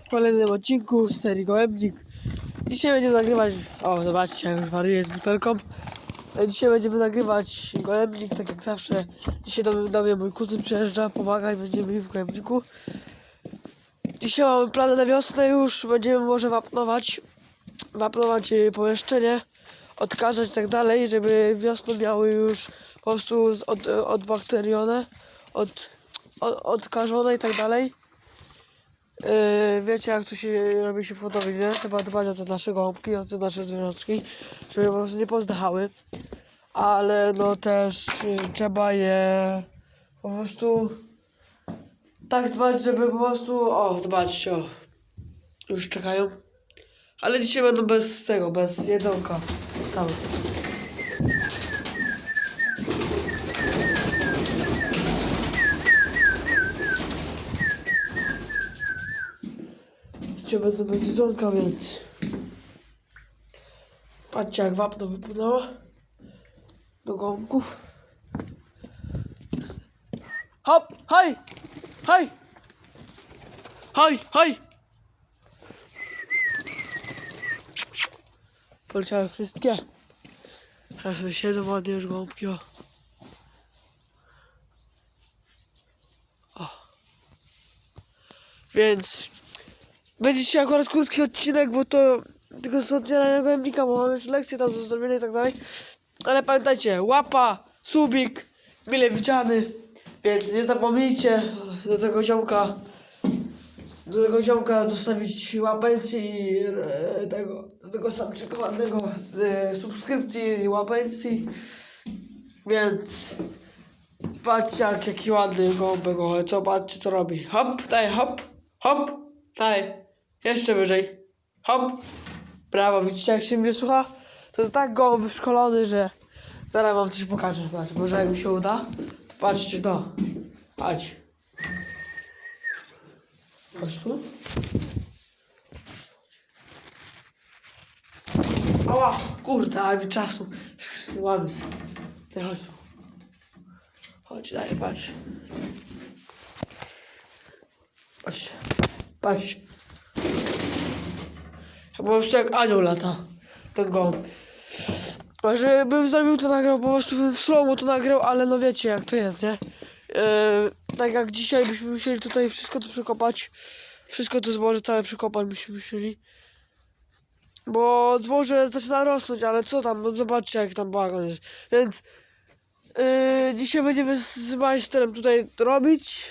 w kolejnym odcinku z serii Gołębnik. Dzisiaj będziemy nagrywać, o zobaczcie jak już wariuję z butelką. Dzisiaj będziemy nagrywać Gołębnik, tak jak zawsze. Dzisiaj do, do mnie mój kuzyn przyjeżdża, pomaga i będziemy w Gołębniku. Dzisiaj mamy plany na wiosnę już, będziemy może wapnować, wapnować e, pomieszczenie, odkażać i tak dalej, żeby wiosną miały już po prostu od, odbakterione, od, od, odkażone i tak dalej. Yy, wiecie jak to się robi się w hodowli, nie? Trzeba dbać o te nasze gąbki, o te nasze zwierzątki, żeby po prostu nie pozdachały. Ale no też yy, trzeba je po prostu tak dbać, żeby po prostu, o dbać, o. Już czekają. Ale dzisiaj będą bez tego, bez jedzonka. Tam. Będę bez jedzonka, więc... Patrzcie jak wapno wypłynęło. Do gąbków. Hop! Hej! Hej! Hej! Hej! Poleciały wszystkie. Teraz sobie siedzą ładnie już gąbki, o. o. Więc będzie dzisiaj akurat krótki odcinek, bo to tylko z otwierania gołębnika, bo mam jeszcze lekcje tam do zrobienia i tak dalej. Ale pamiętajcie, łapa, subik, mile widziany, więc nie zapomnijcie do tego ziomka, do tego ziomka dostawić łapensji i e, tego, do tego e, subskrypcji i łapensji. Więc patrzcie jak, jaki ładny gąbek, o, co patrzcie co robi. Hop, daj, hop, hop, daj, jeszcze wyżej, hop. Brawo, widzicie jak się mnie słucha? To jest tak gołąb wyszkolony, że zaraz wam coś pokażę. Patrz, może jak mi się uda, to patrzcie to. Chodź. Chodź tu. Ała, kurde, ale mi czasu. Łamy. Ty chodź tu. Chodź, daj, patrz. Patrz. Patrz. Po prostu jak anioł lata. Ten gołąb. A Żebym zrobił to nagrał, po prostu bym w slow to nagrał, ale no wiecie jak to jest, nie? Eee, tak jak dzisiaj byśmy musieli tutaj wszystko to przekopać. Wszystko to zboże całe przekopać byśmy musieli. Bo zboże zaczyna rosnąć, ale co tam, no zobaczcie jak tam bagan jest. Więc yy, dzisiaj będziemy z majsterem tutaj robić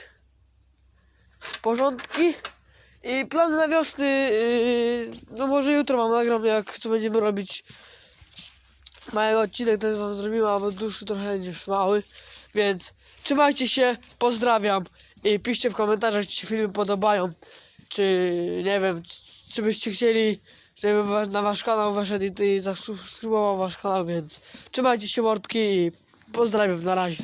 porządki. I plany na wiosny, yy, no może jutro mam nagram jak to będziemy robić mały odcinek, ten wam zrobiłem, albo dłuższy trochę niż mały. Więc trzymajcie się, pozdrawiam i piszcie w komentarzach, czy się filmy podobają, czy nie wiem, czy byście chcieli, żebym na wasz kanał weszedł i zasubskrybował wasz kanał, więc trzymajcie się mordki i pozdrawiam, na razie.